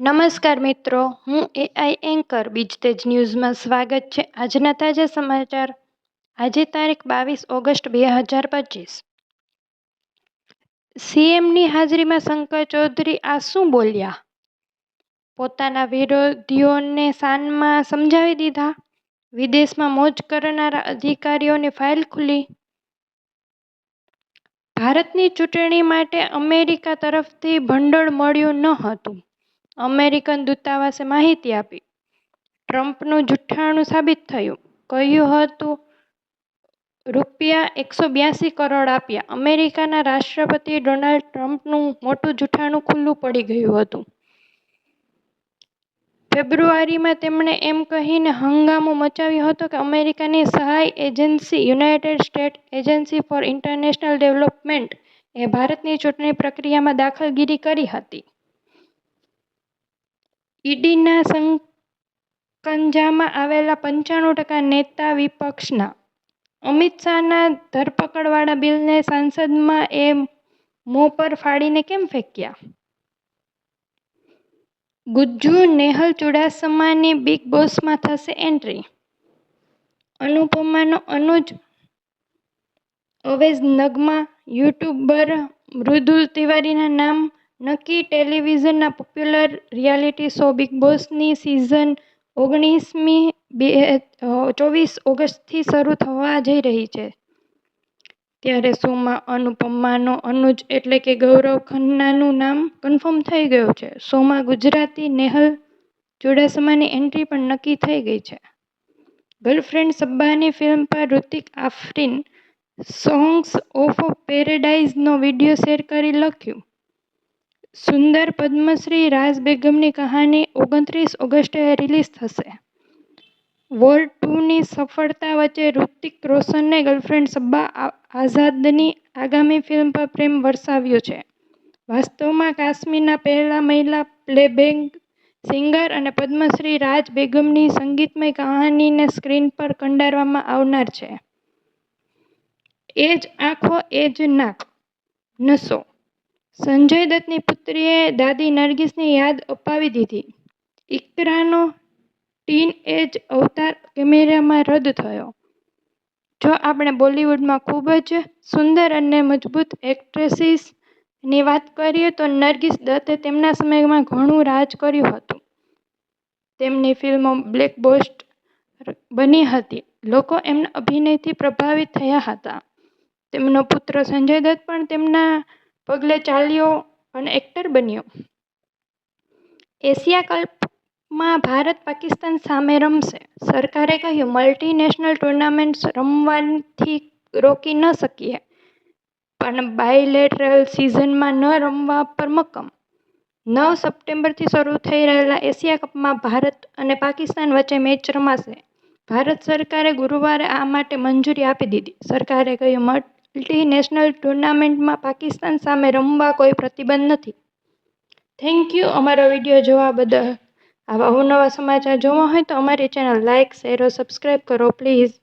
નમસ્કાર મિત્રો, હું એઆઈ એન્કર બીજતેજ ન્યૂઝમાં સ્વાગત છે આજના તાજા સમાચાર. આજે તારીખ બાવીસ ઓગસ્ટ બે હજાર પચીસ. સીએમની હાજરીમાં શંકર ચૌધરી આ શું બોલ્યા? પોતાના વિરોધીઓને શાનમાં સમજાવી દીધા? વિદેશમાં મોજ કરનારા અધિકારીઓની ફાઇલ ખુલી? ભારતની ચૂંટણી માટે અમેરિકા તરફથી ભંડોળ મળ્યું ન હતું. અમેરિકન દૂતાવાસે માહિતી આપી. ટ્રમ્પનું જુઠ્ઠાણું સાબિત થયું. કહ્યું હતું, રૂપિયા એકસો બ્યાસી કરોડ આપ્યા. અમેરિકાના રાષ્ટ્રપતિ ડોનાલ્ડ ટ્રમ્પનું મોટું જુઠ્ઠાણું ખુલ્લું પડી ગયું હતું. ફેબ્રુઆરીમાં તેમણે એમ કહીને હંગામો મચાવ્યો હતો કે અમેરિકાની સહાય agency united states agency for international development એ ભારતની ચૂંટણી પ્રક્રિયામાં દાખલગીરી કરી હતી. ઈડીના સકંજામાં આવેલા પંચાણું ટકા નેતા વિપક્ષના. અમિત શાહના ધરપકડવાળા બિલને સંસદમાં એ મોં પર ફાડીને કેમ ફેંક્યા? ગુજ્જુ નેહલ ચુડાસમાની બિગ બોસમાં થશે એન્ટ્રી. અનુપમાનો અનુજ અવેજ નગમા યુટ્યુબર મૃદુલ તિવારીના નામ નક્કી ટેલિવિઝનના પોપ્યુલર રિયાલિટી શો બિગ બોસની સિઝન ઓગણીસમી બે ચોવીસ ઓગસ્ટથી શરૂ થવા જઈ રહી છે. ત્યારે શોમાં અનુપમાનો અનુજ એટલે કે ગૌરવ ખન્નાનું નામ કન્ફર્મ થઈ ગયું છે. શોમાં ગુજરાતી નેહલ ચુડાસમાની એન્ટ્રી પણ નક્કી થઈ ગઈ છે. ગર્લફ્રેન્ડ સબ્બાની ફિલ્મ પર ઋતિક આફરીન સોંગ્સ ઓફ પેરેડાઇઝનો વીડિયો શેર કરી લખ્યું. સુંદર પદ્મશ્રી રાઝ બેગમની કહાની ઓગણત્રીસ ઓગસ્ટે રિલીઝ થશે. વોર ટુની સફળતા વચ્ચે ઋતિક રોશનને ગર્લફ્રેન્ડ સબ્બા આઝાદની આગામી ફિલ્મ પર પ્રેમ વરસાવ્યો છે. વાસ્તવમાં કાશ્મીરના પહેલા મહિલા પ્લેબેક સિંગર અને પદ્મશ્રી રાજ બેગમની સંગીતમય કહાનીને સ્ક્રીન પર કંડારવામાં આવનાર છે. એ જ આંખો, એ જ નાક. નશો સંજય દત્તની પુત્રીએ દાદી નરગિસની યાદ અપાવી દીધી. ઇકરાનો ટીન એજ અવતાર કેમેરામાં રદ થયો. જો આપણે બોલિવૂડમાં ખૂબ જ સુંદર અને મજબૂત એક્ટ્રેસીસની વાત કરીએ તો નરગિસ દત્તે તેમના સમયમાં ઘણું રાજ કર્યું હતું. તેમની ફિલ્મો બ્લેક બોસ્ટ બની હતી. લોકો એમના અભિનયથી પ્રભાવિત થયા હતા. તેમનો પુત્ર સંજય દત્ત પણ તેમના પગલે ચાલ્યો અને એક્ટર બન્યો. એશિયા કપમાં ભારત પાકિસ્તાન સામે રમશે. સરકારે કહ્યું મલ્ટીનેશનલ ટુર્નામેન્ટ્સ રમવાથી રોકી ન શકીએ. પણ બાયલેટરલ સિઝનમાં ન રમવા પર મક્કમ. નવ સપ્ટેમ્બરથી શરૂ થઈ રહેલા એશિયા કપમાં ભારત અને પાકિસ્તાન વચ્ચે મેચ રમાશે. ભારત સરકારે ગુરુવારે આ માટે મંજૂરી આપી દીધી. સરકારે કહ્યું મલ્ટી નેશનલ ટુર્નામેન્ટમાં પાકિસ્તાન સામે રમવા કોઈ પ્રતિબંધ નથી. Thank you. અમારો વીડિયો જોવા બદલ. આવા અવનવા સમાચાર જોવા હોય તો અમારી ચેનલ લાઇક શેર સબસ્ક્રાઈબ કરો, પ્લીઝ.